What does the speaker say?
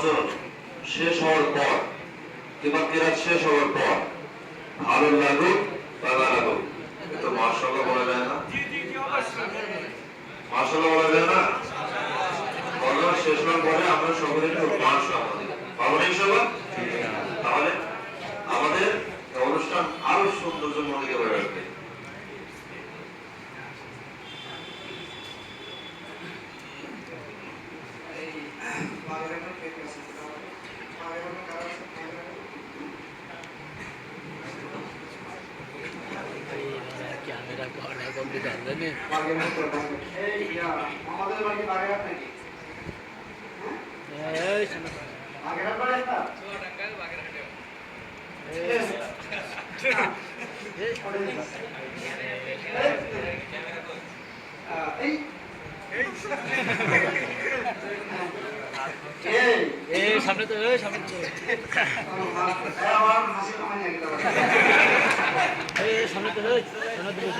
বছর শেষ হওয়ার পর, কিংবা কেরাত শেষ হওয়ার পর, ভালো লাগুক বা না লাগুক তো মার্শাল্লাহ বলা যায় না। মার্শাল্লাহ বলা যায় না? বলা শেষ হওয়ার পরে আমরা সকলে একটু মার্শাল্লাহ দিই। পাবো তাহলে আমাদের অনুষ্ঠান আরও সৌন্দর্যমণ্ডিত হয়ে উঠবে ক্যামেরা করা কম্পিউটার জানে এই সামনে তো সামনে তো সামনে তো।